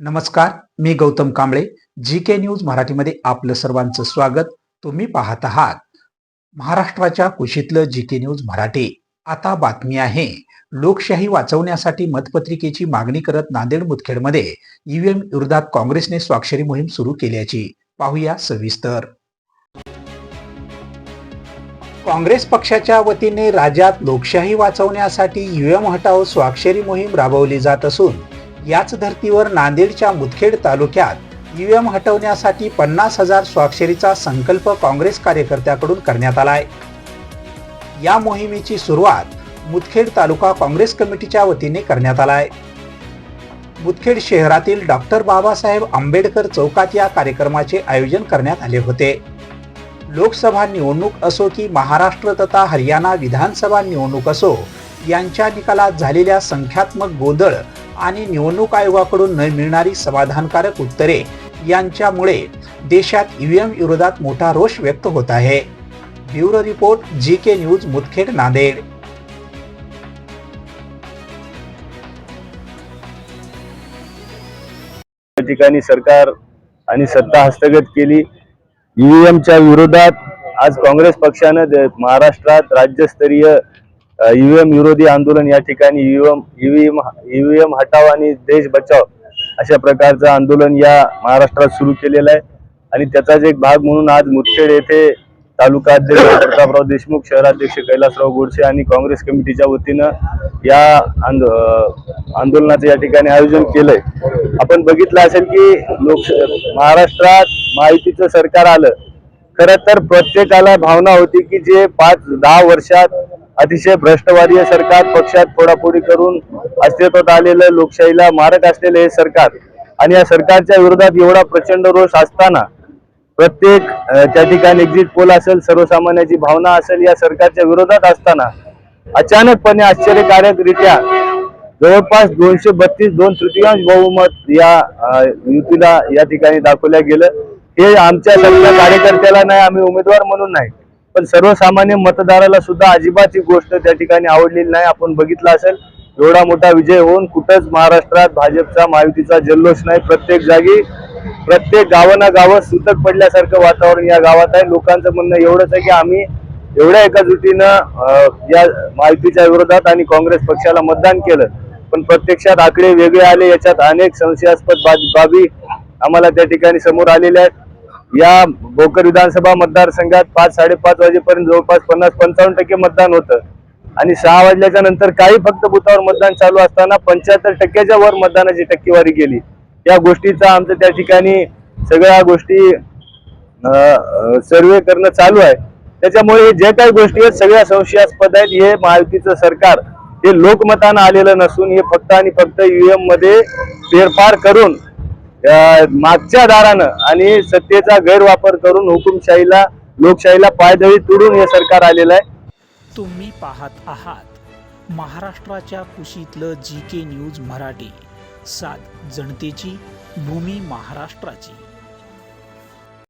नमस्कार मी Gautam Kamble G K news मराठीमध्ये आपलं सर्वांचं स्वागत. तुम्ही पाहत आहात महाराष्ट्राच्या कुशीतलं जी के न्यूज मराठी. आता बातमी आहे लोकशाही वाचवण्यासाठी मतपत्रिकेची मागणी करत नांदेड मुदखेडमध्ये ईव्हीएम विरोधात काँग्रेसने स्वाक्षरी मोहीम सुरू केल्याची. पाहूया सविस्तर. काँग्रेस पक्षाच्या वतीने राज्यात लोकशाही वाचवण्यासाठी ईव्हीएम हटाव स्वाक्षरी मोहीम राबवली जात असून याच धर्तीवर नांदेडच्या मुदखेड तालुक्यात ईव्हीएम हटवण्यासाठी पन्नास हजार स्वाक्षरीचा संकल्प काँग्रेस कार्यकर्त्याकडून करण्यात आलाय. या मोहिमेची सुरुवात मुदखेड तालुका काँग्रेस कमिटीच्या वतीने करण्यात आलाय. मुदखेड शहरातील डॉक्टर बाबासाहेब आंबेडकर चौकात या कार्यक्रमाचे आयोजन करण्यात आले होते. लोकसभा निवडणूक असो की महाराष्ट्र तथा हरियाणा विधानसभा निवडणूक असो यांच्या निकालात झालेल्या संख्यात्मक गोंधळ आणि निवडणूक आयोगाकडून न मिळणारी समाधानकारक उत्तरे यांच्यामुळे देशात ईव्हीएम विरोधात मोठा रोष व्यक्त होत आहे. Bureau report G K news Mudkhed Nanded. ठिकाणी सरकार आणि सत्ता हस्तगत केली. ईव्हीएमच्या विरोधात आज काँग्रेस पक्षानं महाराष्ट्रात राज्यस्तरीय ईव्हीएम विरोधी आंदोलन या ठिकाणी ईव्हीएम ईव्हीएम ईव्हीएम हटाव आणि देश बचाव अशा प्रकारचं आंदोलन या महाराष्ट्रात सुरू केलेलं आहे. आणि त्याचाच एक भाग म्हणून आज मुदखेड येथे तालुका अध्यक्ष प्रतापराव देशमुख शहराध्यक्ष कैलासराव गोडसे आणि काँग्रेस कमिटीच्या वतीनं या आंदो आंदोलनाचं या ठिकाणी आयोजन केलंय. आपण बघितलं असेल की लोक महाराष्ट्रात माहितीचं सरकार आलं. खर तर प्रत्येकाला भावना होती की जे पाच दहा वर्षात अतिशय भ्रष्टवादी सरकार पक्षात फोडाफोडी करून अस्तित्वात आलेलं लोकशाहीला मारक असलेलं हे सरकार आणि या सरकारच्या विरोधात एवढा प्रचंड रोष असताना प्रत्येक त्या ठिकाणी एक्झिट पोल असेल सर्वसामान्याची भावना असेल या सरकारच्या विरोधात असताना अचानकपणे आश्चर्यकारकरित्या जवळपास दोनशे बत्तीस दोन तृतीयांश बहुमत या युतीला या ठिकाणी दाखवल्या गेलं. हे आमच्या सगळ्या कार्यकर्त्याला नाही आम्ही उमेदवार म्हणून नाही. पण सर्वसामान्य मतदाराला सुद्धा अजिबात ही गोष्ट त्या ठिकाणी आवडलेली नाही. आपण बघितलं असेल एवढा मोठा विजय होऊन कुठंच महाराष्ट्रात भाजपचा महायुतीचा जल्लोष नाही. प्रत्येक जागी प्रत्येक गावाना गावं सुतक पडल्यासारखं वातावरण या गावात आहे. लोकांचं म्हणणं एवढंच आहे की आम्ही एवढ्या एकजुटीनं या महायुतीच्या विरोधात आणि काँग्रेस पक्षाला मतदान केलं. पण प्रत्यक्षात आकडे वेगळे आले. याच्यात अनेक संशयास्पद बाबी आम्हाला त्या ठिकाणी समोर आलेल्या आहेत. या भोकर विधानसभा मतदारसंघात पाच साडेपाच वाजेपर्यंत जवळपास पन्नास पंचावन्न टक्के मतदान होतं. आणि सहा वाजल्याच्या नंतर काही फक्त बुथावर मतदान चालू असताना पंच्याहत्तर टक्क्याच्या वर मतदानाची टक्केवारी गेली. या गोष्टीचा आमचं त्या ठिकाणी सगळ्या गोष्टी सर्वे करणं चालू आहे. त्याच्यामुळे हे जे काही गोष्टी आहेत सगळ्या संशयास्पद आहेत. हे महायुतीचं सरकार हे लोकमतानं आलेलं नसून हे फक्त आणि फक्त ईव्हीएममध्ये फेरफार करून मागच्या दारानं आणि सत्तेचा गैरवापर करून हुकुमशाहीला लोकशाहीला पायदळी तुडून हे सरकार आलेलं आहे. तुम्ही पाहत आहात महाराष्ट्राच्या कुशीतलं जी के न्यूज मराठी सात जनतेची भूमी महाराष्ट्राची.